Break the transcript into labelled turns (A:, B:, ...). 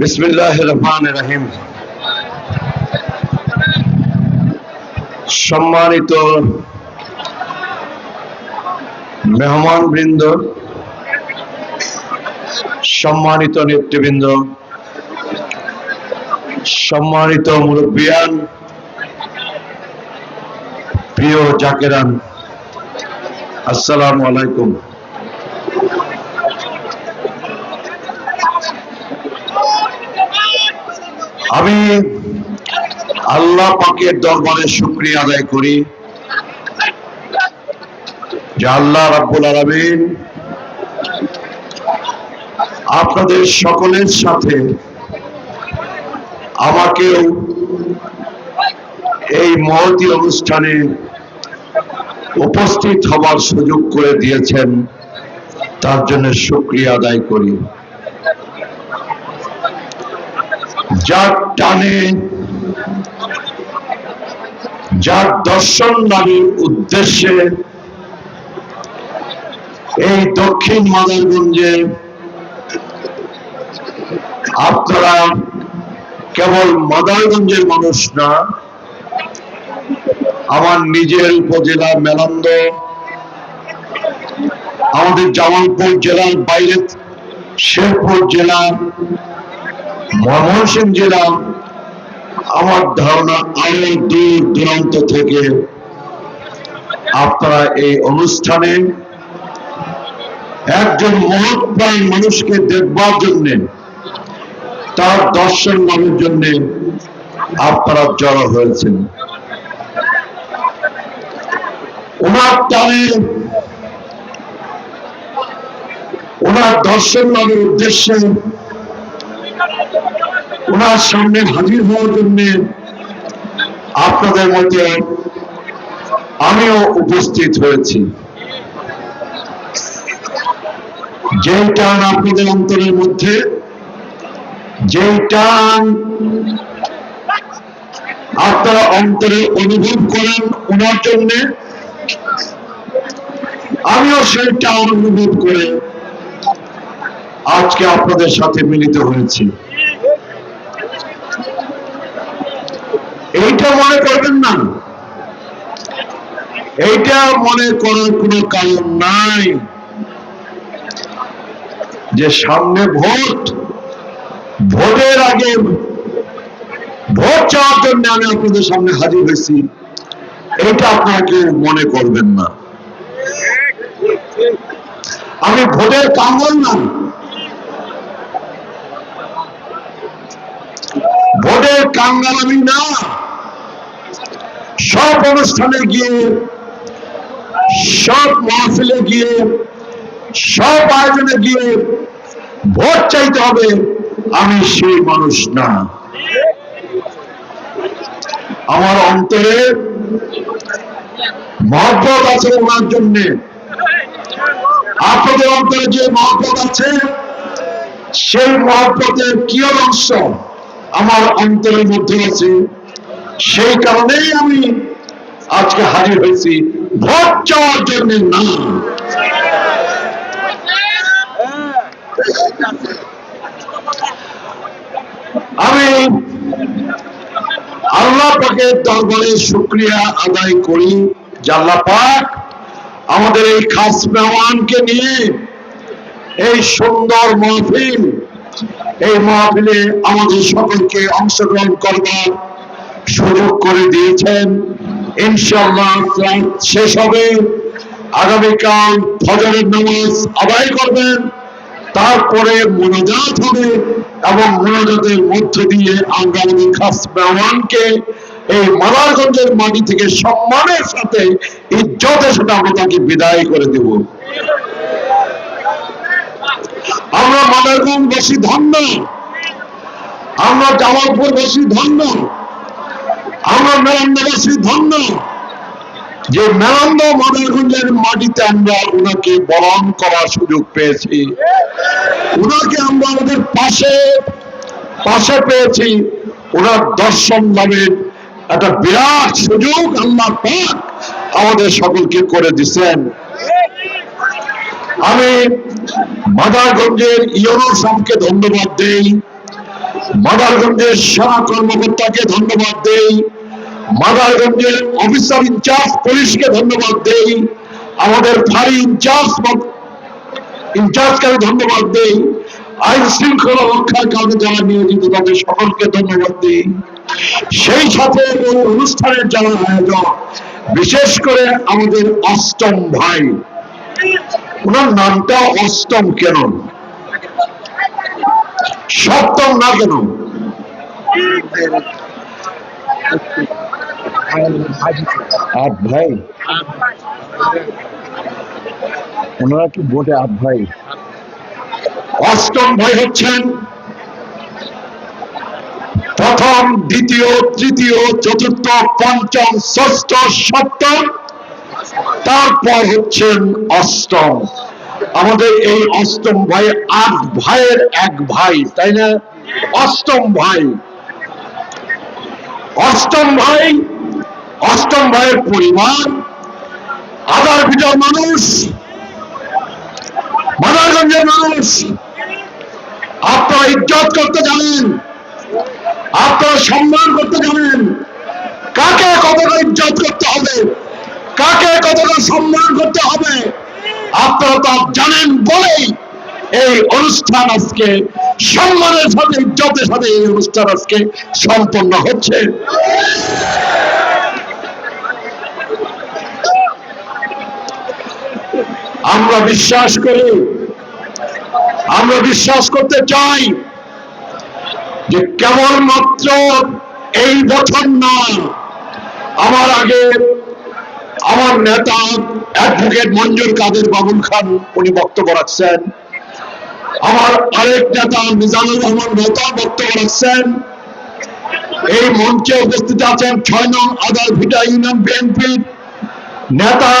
A: বিসমিল্লাহ রহমান রাহিম। সম্মানিত মেহমান বৃন্দ সম্মানিত নেতৃবৃন্দ সম্মানিত মুরব্বিয়ান প্রিয় জাকেরান আসসালামু আলাইকুম। আমি আল্লাহ পাকের দরবারে শুক্রিয়া আদায় করি যে আল্লাহ রাব্বুল আলামিন আপনাদের সকলের সাথে আমাকেও এই মহতি অনুষ্ঠানে উপস্থিত হবার সুযোগ করে দিয়েছেন, তার জন্য শুক্রিয়া আদায় করি। যার টানে, যার দর্শন লাভের উদ্দেশ্যে, এই দক্ষিণ মাদারগঞ্জে আপনারা কেবল মাদারগঞ্জের মানুষ না, আমার নিজের উপজেলা মেলান্দ, আমাদের জামালপুর জেলার বাইরে শেরপুর জেলা ময়মনসিংহ জেলা আমার ধারণা আরও দূর দূরান্ত থেকে আপনারা এই অনুষ্ঠানে একজন মহৎ প্রাণ মানুষকে দেখবার জন্য, তার দর্শন লাভের জন্য আপনারা জড়ো হয়েছেন। ওনার টানে ওনার দর্শন লাভের উদ্দেশ্যে ওনার সামনে হাজির হওয়ার জন্য আপনাদের মধ্যে আমিও উপস্থিত হয়েছি। যে টান আপনাদের অন্তরের মধ্যে যে টান আপনারা অন্তরে অনুভব করেন ওনার জন্য, আমিও সেই টান অনুভব করে আজকে আপনাদের সাথে মিলিত হয়েছি। এইটা মনে করবেন না। এইটা মনে করার কোনো কারণ নাই যে সামনে ভোট, ভোটের আগে ভোট চাওয়ার জন্য আমি আপনাদের সামনে হাজির হয়েছি। এটা আপনারা কেউ মনে করবেন না। আমি ভোটের কাঙ্গল না। ভোটের কাঙ্গাল আমি না। সব অনুষ্ঠানে গিয়ে, সব মাহফিলে গিয়ে, সব আয়োজনে গিয়ে ভোট চাইতে হবে, আমি সেই মানুষ না। আমার অন্তরে মহব্বত আছে ওনার জন্য। আপনাদের অন্তরে যে মহব্বত আছে, সেই মহব্বতের কি অংশ আমার অন্তরের মধ্যে আছে? সেই কারণেই আমি আজকে হাজির হয়েছি ভোট চাওয়ার জন্য না আমি আল্লাহ পাকের দরবারে শুক্রিয়া আদায় করি আল্লাহ পাক আমাদের এই খাস মেহমানকে নিয়ে এই সুন্দর মাহফিল, এই মাহফিলে আমাদের সকলকে অংশগ্রহণ করবার সুযোগ করে দিয়েছেন। তারপরে মোনাজাত হবে এবং মোনাজাতের মধ্য দিয়ে আমরা আমাদের খাস মেহমানকে এই মাদারগঞ্জের মাটি থেকে সম্মানের সাথে ইজ্জতের সাথে আমরা তাকে বিদায় করে দেব। আমরা মাদারগঞ্জবাসী ধন্য। আমরা জামালপুর বেশি ধন্য। আমরা ধন্য। যে মেরান্দ মাদারগঞ্জের মাটিতে আমরা ওনাকে বরণ করার সুযোগ পেয়েছি। ওনাকে আমরা আমাদের পাশে পাশে পেয়েছি। ওনার দর্শন লাভের একটা বিরাট সুযোগ আল্লাহ পাক আমাদের সকলকে করে দিচ্ছেন আমি মাদারগঞ্জের ইউরো সামকে ধন্যবাদ দেই। মাদারগঞ্জের সেনা কর্মকর্তাকে ধন্যবাদ দেই। মাদারগঞ্জের অফিসার ইনচার্জ পুলিশকে ধন্যবাদ দেই। আমাদের ফাঁড়ি ইনচার্জ ইনচার্জকে ধন্যবাদ দেই। আইন শৃঙ্খলা রক্ষার কাজে যারা নিয়োজিত, তাদের সকলকে ধন্যবাদ দিই। সেই সাথে এই অনুষ্ঠানের যারা আয়োজক, বিশেষ করে আমাদের অষ্টম ভাই, ওনার নামটা অষ্টম কেন সপ্তম না কেন
B: আট ভাই। ওনারা কি ভোটে আট ভাই?
A: অষ্টম ভাই হচ্ছেন প্রথম, দ্বিতীয়, তৃতীয়, চতুর্থ, পঞ্চম, ষষ্ঠ, সপ্তম, তারপর হচ্ছেন অষ্টম। আমাদের এই অষ্টম ভাই আট ভাইয়ের এক ভাই, তাই না? অষ্টম ভাই। অষ্টম ভাই অষ্টম ভাইয়ের পরিবার আদার ভিটার মানুষ মাদারগঞ্জের মানুষ, আপনারা ইজ্জত করতে জানেন, আপনারা সম্মান করতে জানেন, কাকে কতটা ইজ্জত করতে হবে, কাকে কতটা সম্মান করতে হবে, আপনারা তা জানেন বলেই এই অনুষ্ঠান আজকে, সম্মানের সাথে, ইজ্জতের সাথে এই অনুষ্ঠান আজকে সম্পন্ন হচ্ছে। আমরা বিশ্বাস করি, আমরা বিশ্বাস করতে চাই যে কেবলমাত্র এই বছর না, আমার আগে আমার নেতা অ্যাডভোকেট মঞ্জুর কাদের বাবুল খান উনি বক্তব্য রাখছেন, আমার আরেক নেতা মিজানুর রহমান নেতা বক্তব্য রাখছেন, এই মঞ্চে উপস্থিত আছেন ছয় নং আদার ভিটা ইউনিয়ন বিএনপির নেতা